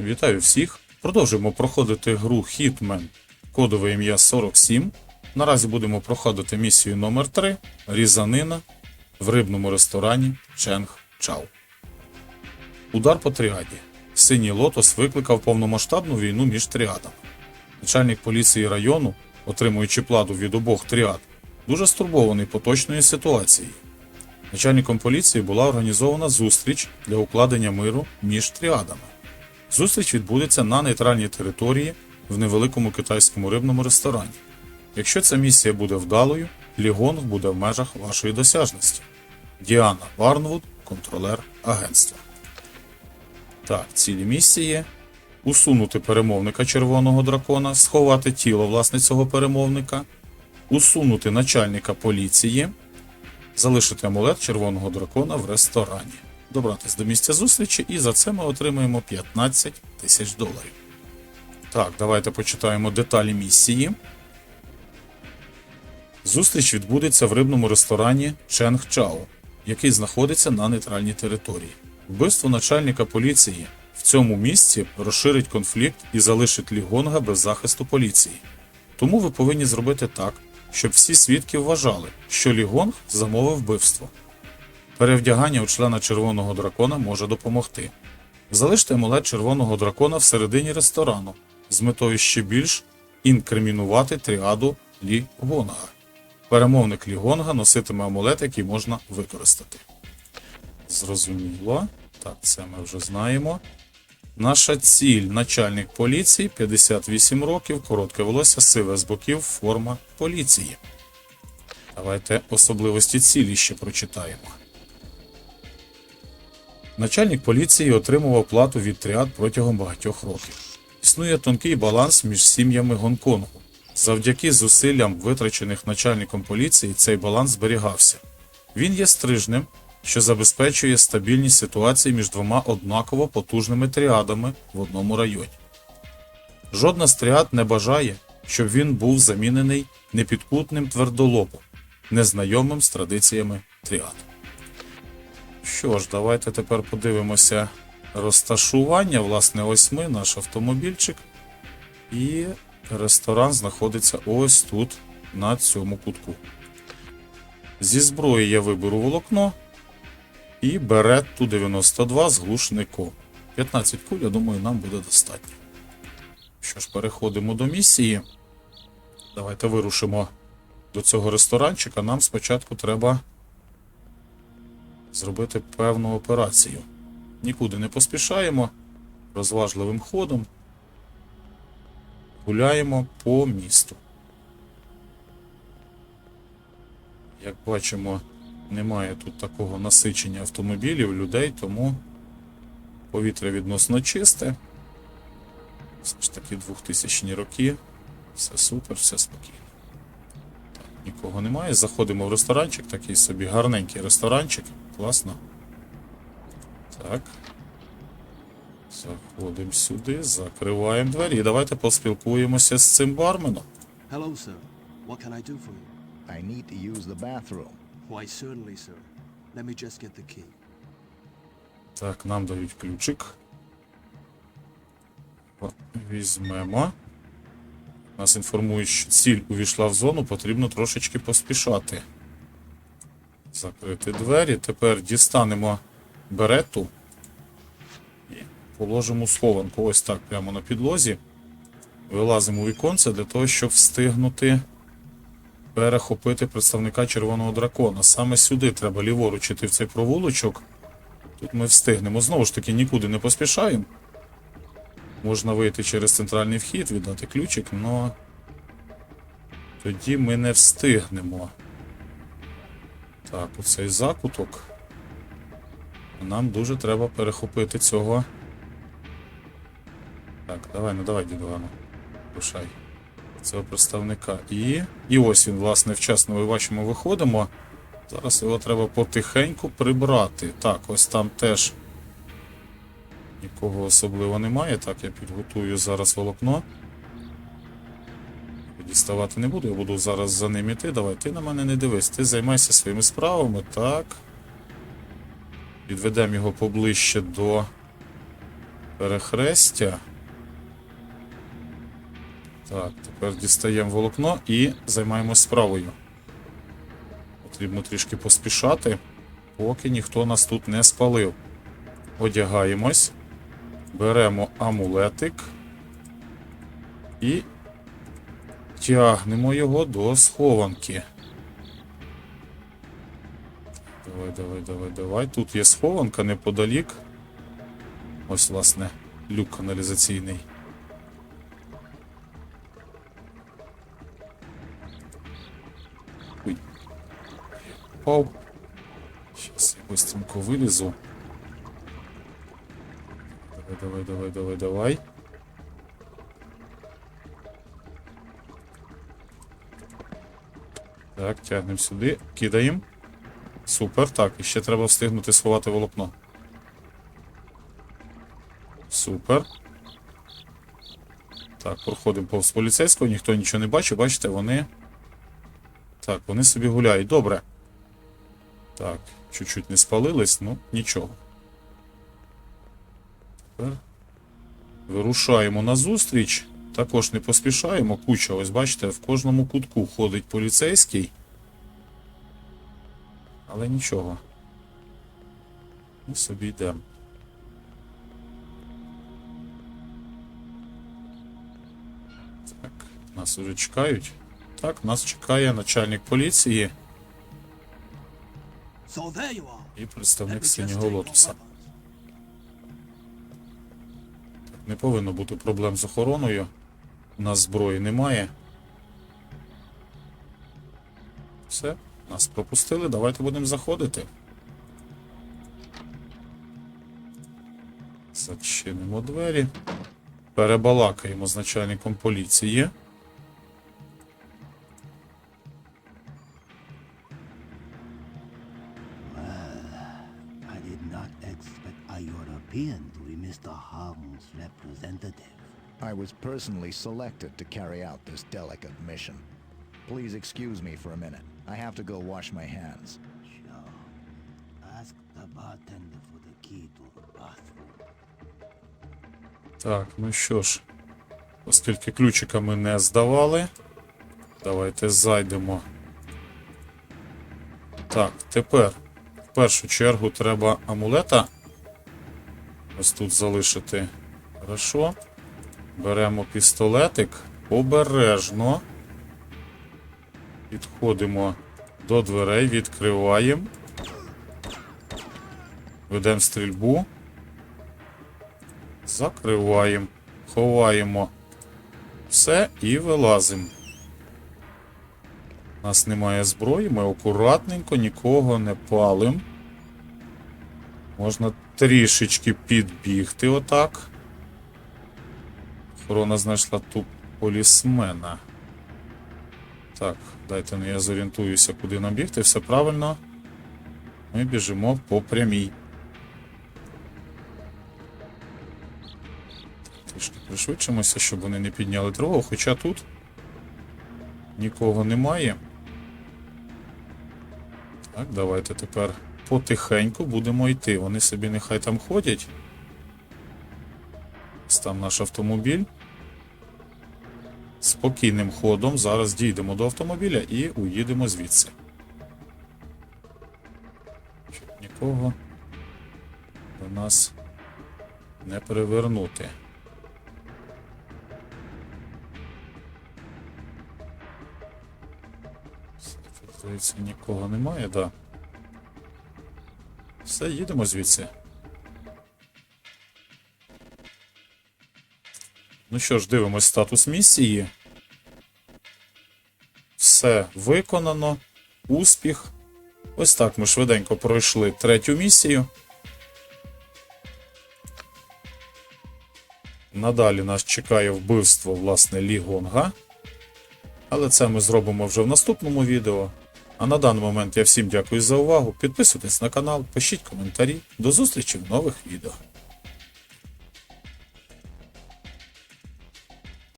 Вітаю всіх! Продовжуємо проходити гру Hitman, кодове ім'я 47. Наразі будемо проходити місію номер 3 Різанина в рибному ресторані Ченг Чау. Удар по тріаді. Синій лотос викликав повномасштабну війну між тріадами. Начальник поліції району, отримуючи плату від обох тріад, дуже стурбований поточною ситуацією. Начальником поліції була організована зустріч для укладення миру між тріадами. Зустріч відбудеться на нейтральній території в невеликому китайському рибному ресторані. Якщо ця місія буде вдалою, Лігонг буде в межах вашої досяжності. Діана Барнвуд, контролер агентства. Так, цілі місії. Усунути перемовника червоного дракона, сховати тіло власне цього перемовника, усунути начальника поліції, залишити амулет червоного дракона в ресторані, добратись до місця зустрічі, і за це ми отримаємо 15 тисяч доларів. Так, давайте почитаємо деталі місії. Зустріч відбудеться в рибному ресторані Ченг Чао, який знаходиться на нейтральній території. Вбивство начальника поліції в цьому місці розширить конфлікт і залишить Лігонга без захисту поліції. Тому ви повинні зробити так, щоб всі свідки вважали, що Лігонг замовив вбивство. Перевдягання у члена червоного дракона може допомогти. Залиште амулет червоного дракона всередині ресторану з метою ще більш інкримінувати тріаду Лі Гонга. Перемовник Лі Гонга носитиме амулет, який можна використати. Зрозуміло. Так, це ми вже знаємо. Наша ціль начальник поліції 58 років, коротке волосся, сиве з боків, форма поліції. Давайте особливості цілі ще прочитаємо. Начальник поліції отримував плату від тріад протягом багатьох років. Існує тонкий баланс між сім'ями Гонконгу. Завдяки зусиллям, витрачених начальником поліції, цей баланс зберігався. Він є стрижнем, що забезпечує стабільність ситуації між двома однаково потужними тріадами в одному районі. Жодна з тріад не бажає, щоб він був замінений непідкутним твердолобом, незнайомим з традиціями тріад. Що ж, давайте тепер подивимося розташування. Власне, ось ми, наш автомобільчик. І ресторан знаходиться ось тут, на цьому кутку. Зі зброї я виберу волокно і беретту 92 з глушником. 15 куль, я думаю, нам буде достатньо. Що ж, переходимо до місії. Давайте вирушимо до цього ресторанчика. Нам спочатку треба зробити певну операцію. Нікуди не поспішаємо, розважливим ходом гуляємо по місту. Як бачимо, немає тут такого насичення автомобілів, людей, тому повітря відносно чисте. Все ж таки 2000 роки. Все супер, все спокійно. Так, нікого немає. Заходимо в ресторанчик, такий собі гарненький ресторанчик. Класно. Так. Заходимо сюди, закриваємо двері давайте поспілкуємося з цим барменом. Hello, sir. What can I do for you? I need to use the bathroom. Why, certainly, sir. Let me just get the key. Так, нам дають ключик. Візьмемо. Нас інформують, що ціль увійшла в зону, потрібно трошечки поспішати. Закрити двері. Тепер дістанемо берету і положимо схованку. Ось так, прямо на підлозі. Вилазимо віконце для того, щоб встигнути перехопити представника червоного дракона. Саме сюди треба ліворуч іти в цей провулочок. Тут ми встигнемо. Знову ж таки, нікуди не поспішаємо. Можна вийти через центральний вхід, віддати ключик, але тоді ми не встигнемо. Так, оцей закуток. Нам дуже треба перехопити цього. Так, давай, ну давай, дідугану. Рушай. Цього представника. І. І ось він, власне, вчасно ми бачимо, виходимо. Зараз його треба потихеньку прибрати. Так, ось там теж нікого особливо немає. Так, я підготую зараз волокно. Діставати не буду, я буду зараз за ним іти. Давай, ти на мене не дивись, ти займайся своїми справами, так. Підведемо його поближче до перехрестя. Так, тепер дістаємо волокно і займаємось справою. Потрібно трішки поспішати, поки ніхто нас тут не спалив. Одягаємось, беремо амулетик і тягнемо його до схованки. Давай, давай, давай, давай. Тут є схованка неподалік. Ось, власне, люк каналізаційний. Ой. Пау. Щас я быстренько вилізу. Давай, давай, давай, давай, давай. Так, тягнемо сюди, кидаємо. Супер, так, і ще треба встигнути сховати волокно. Супер. Так, проходимо повз поліцейського, ніхто нічого не бачить, бачите, вони. Так, вони собі гуляють. Добре. Так, чуть-чуть не спалились, ну нічого. Тепер вирушаємо на зустріч. Також не поспішаємо. Куча, ось бачите, в кожному кутку ходить поліцейський. Але нічого. Ми собі йдемо. Так, нас уже чекають. Так, нас чекає начальник поліції і представник синього лотоса. Не повинно бути проблем з охороною. У нас зброї немає. Все, нас пропустили, давайте будемо заходити. Зачинимо двері. Перебалакаємо з начальником поліції. Personally selected to carry out this delicate mission. Please excuse me for a minute. I have to go wash my hands. Sure. Ask the bartender for the key to the bathroom. Так, ну що ж, оскільки ключика ми не здавали, давайте зайдемо. Так, тепер в першу чергу треба амулета. Ось тут залишити. Хорошо. Беремо пістолетик обережно. Підходимо до дверей, відкриваємо. Ведемо стрільбу. Закриваємо, ховаємо все і вилазимо. У нас немає зброї, ми акуратненько нікого не палим. Можна трішечки підбігти отак. Охорона знайшла тут полісмена. Так, дайте ну, я зорієнтуюся, куди нам бігти. Все правильно. Ми біжимо по прямій. Трішки пришвидшимося, щоб вони не підняли тривогу, хоча тут нікого немає. Так, давайте тепер потихеньку будемо йти. Вони собі нехай там ходять. Ось там наш автомобіль. Спокійним ходом зараз дійдемо до автомобіля і уїдемо звідси. Щоб нікого до нас не перевернути. Здається, нікого немає, да. Все, їдемо звідси. Ну що ж, дивимось статус місії. Все виконано. Успіх. Ось так ми швиденько пройшли третю місію. Надалі нас чекає вбивство, власне, Лі Гонга. Але це ми зробимо вже в наступному відео. А на даний момент я всім дякую за увагу. Підписуйтесь на канал, пишіть коментарі. До зустрічі в нових відео.